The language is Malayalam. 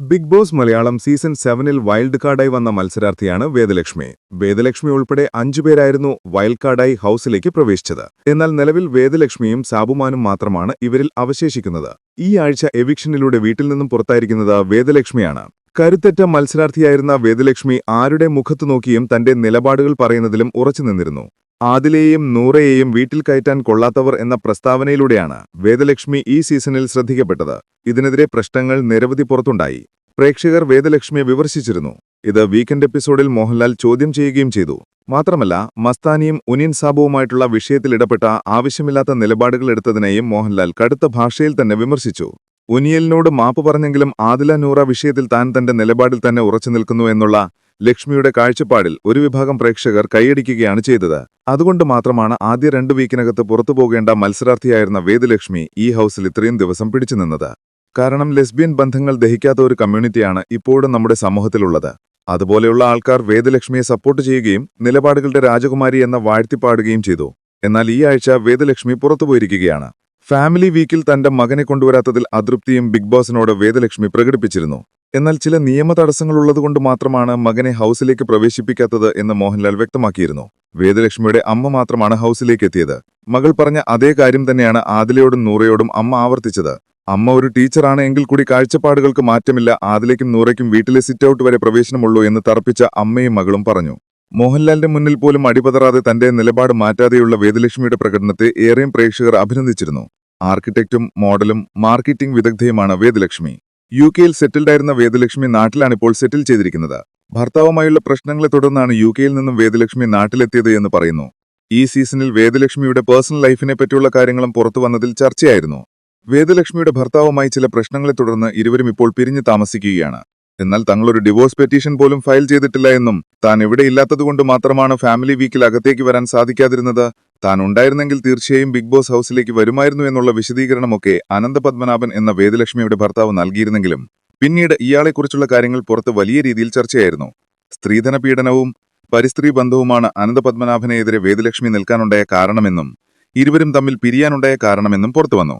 ബിഗ് ബോസ് മലയാളം സീസൺ സെവനിൽ വൈൽഡ് കാർഡായി വന്ന മത്സരാർത്ഥിയാണ് വേദലക്ഷ്മി. വേദലക്ഷ്മി ഉൾപ്പെടെ അഞ്ചുപേരായിരുന്നു വൈൽഡ് കാർഡായി ഹൌസിലേക്ക് പ്രവേശിച്ചത്. എന്നാൽ നിലവിൽ വേദലക്ഷ്മിയും സാബുമാനും മാത്രമാണ് ഇവരിൽ അവശേഷിക്കുന്നത്. ഈ ആഴ്ച എവിക്ഷനിലൂടെ വീട്ടിൽ നിന്നും പുറത്തായിരിക്കുന്നത് വേദലക്ഷ്മിയാണ്. കരുത്തറ്റ മത്സരാർത്ഥിയായിരുന്ന വേദലക്ഷ്മി ആരുടെ മുഖത്തു നോക്കിയും തന്റെ നിലപാടുകൾ പറയുന്നതിലും ഉറച്ചുനിന്നിരുന്നു ആദിലെയും നൂറയെയും വീട്ടിൽ കയറ്റാൻ കൊള്ളാത്തവർ എന്ന പ്രസ്താവനയിലൂടെയാണ് വേദലക്ഷ്മി ഈ സീസണിൽ ശ്രദ്ധിക്കപ്പെട്ടത്. ഇതിനെതിരെ പ്രശ്നങ്ങൾ നിരവധി പുറത്തുണ്ടായി. പ്രേക്ഷകർ വേദലക്ഷ്മിയെ വിമർശിച്ചിരുന്നു. ഇത് വീക്കെൻഡ് എപ്പിസോഡിൽ മോഹൻലാൽ ചോദ്യം ചെയ്യുകയും ചെയ്തു. മാത്രമല്ല മസ്താനിയും ഉനിയൻ സാബുവുമായിട്ടുള്ള വിഷയത്തിൽ ഇടപെട്ട ആവശ്യമില്ലാത്ത നിലപാടുകൾ എടുത്തതിനെയും മോഹൻലാൽ കടുത്ത ഭാഷയിൽ തന്നെ വിമർശിച്ചു. ഉനിയലിനോട് മാപ്പ് പറഞ്ഞെങ്കിലും ആദില നൂറ വിഷയത്തിൽ താൻ തന്റെ നിലപാടിൽ തന്നെ ഉറച്ചു നിൽക്കുന്നു എന്നുള്ള ലക്ഷ്മിയുടെ കാഴ്ചപ്പാടിൽ ഒരു വിഭാഗം പ്രേക്ഷകർ കൈയടിക്കുകയാണ് ചെയ്തത്. അതുകൊണ്ട് മാത്രമാണ് ആദ്യ രണ്ടു വീക്കിനകത്ത് പുറത്തുപോകേണ്ട മത്സരാർത്ഥിയായിരുന്ന വേദലക്ഷ്മി ഈ ഹൌസിൽ ഇത്രയും ദിവസം പിടിച്ചു നിന്നത്. കാരണം ലെസ്ബിയൻ ബന്ധങ്ങൾ ദഹിക്കാത്ത ഒരു കമ്മ്യൂണിറ്റിയാണ് ഇപ്പോഴും നമ്മുടെ സമൂഹത്തിലുള്ളത്. അതുപോലെയുള്ള ആൾക്കാർ വേദലക്ഷ്മിയെ സപ്പോർട്ട് ചെയ്യുകയും നിലപാടുകളുടെ രാജകുമാരി എന്ന വാഴ്ത്തിപ്പാടുകയും ചെയ്തു. എന്നാൽ ഈ ആഴ്ച വേദലക്ഷ്മി പുറത്തുപോയിരിക്കുകയാണ് ഫാമിലി വീക്കിൽ തന്റെ മകനെ കൊണ്ടുവരാത്തതിൽ അതൃപ്തിയും ബിഗ് ബോസിനോട് വേദലക്ഷ്മി പ്രകടിപ്പിച്ചിരുന്നു. എന്നാൽ ചില നിയമ തടസ്സങ്ങളുള്ളതുകൊണ്ട് മാത്രമാണ് മകനെ ഹൌസിലേക്ക് പ്രവേശിപ്പിക്കാത്തത് എന്ന് മോഹൻലാൽ വ്യക്തമാക്കിയിരുന്നു. വേദലക്ഷ്മിയുടെ അമ്മ മാത്രമാണ് ഹൌസിലേക്ക് എത്തിയത് മകൾ പറഞ്ഞ അതേ കാര്യം തന്നെയാണ് ആദിലയോടും നൂറയോടും അമ്മ ആവർത്തിച്ചത്. അമ്മ ഒരു ടീച്ചറാണ് എങ്കിൽ കൂടി കാഴ്ചപ്പാടുകൾക്ക് മാറ്റമില്ല ആദിലേക്കും നൂറയ്ക്കും വീട്ടിലെ സിറ്റ് ഔട്ട് വരെ പ്രവേശനമുള്ളൂ എന്ന് തർപ്പിച്ച അമ്മയും മകളും പറഞ്ഞു. മോഹൻലാലിന്റെ മുന്നിൽ പോലും അടിപതറാതെ തന്റെ നിലപാട് മാറ്റാതെയുള്ള വേദലക്ഷ്മിയുടെ പ്രകടനത്തെ ഏറെയും പ്രേക്ഷകർ അഭിനന്ദിച്ചിരുന്നു. ആർക്കിടെക്റ്റും മോഡലും മാർക്കറ്റിംഗ് വിദഗ്ധയുമാണ് വേദലക്ഷ്മി. യു കെയിൽ സെറ്റിൽഡായിരുന്ന വേദലക്ഷ്മി നാട്ടിലാണ് ഇപ്പോൾ സെറ്റിൽ ചെയ്തിരിക്കുന്നത്. ഭർത്താവുമായുള്ള പ്രശ്നങ്ങളെ തുടർന്നാണ് യു കെയിൽ നിന്നും വേദലക്ഷ്മി നാട്ടിലെത്തിയത് എന്ന് പറയുന്നു. ഈ സീസണിൽ വേദലക്ഷ്മിയുടെ പേഴ്സണൽ ലൈഫിനെ പറ്റിയുള്ള കാര്യങ്ങളും പുറത്തു വന്നതിൽ ചർച്ചയായിരുന്നു. വേദലക്ഷ്മിയുടെ ഭർത്താവുമായി ചില പ്രശ്നങ്ങളെ തുടർന്ന് ഇരുവരും ഇപ്പോൾ പിരിഞ്ഞു താമസിക്കുകയാണ്. എന്നാൽ തങ്ങൾ ഒരു ഡിവോഴ്സ് പെറ്റീഷൻ പോലും ഫയൽ ചെയ്തിട്ടില്ല എന്നും താൻ ഇവിടെ ഇല്ലാത്തതുകൊണ്ട് മാത്രമാണ് ഫാമിലി വീക്കിൽ അകത്തേക്ക് വരാൻ സാധിക്കാതിരുന്നത്. താൻ ഉണ്ടായിരുന്നെങ്കിൽ തീർച്ചയായും ബിഗ് ബോസ് ഹൌസിലേക്ക് വരുമായിരുന്നു എന്നുള്ള വിശദീകരണമൊക്കെ അനന്തപത്മനാഭൻ എന്ന വേദലക്ഷ്മിയുടെ ഭർത്താവ് നൽകിയിരുന്നെങ്കിലും പിന്നീട് ഇയാളെക്കുറിച്ചുള്ള കാര്യങ്ങൾ പുറത്ത് വലിയ രീതിയിൽ ചർച്ചയായിരുന്നു. സ്ത്രീധന പീഡനവും പരിസ്ത്രീ ബന്ധവുമാണ് അനന്തപത്മനാഭനെതിരെ വേദലക്ഷ്മി നിൽക്കാനുണ്ടായ കാരണമെന്നും ഇരുവരും തമ്മിൽ പിരിയാനുണ്ടായ കാരണമെന്നും പുറത്തുവന്നു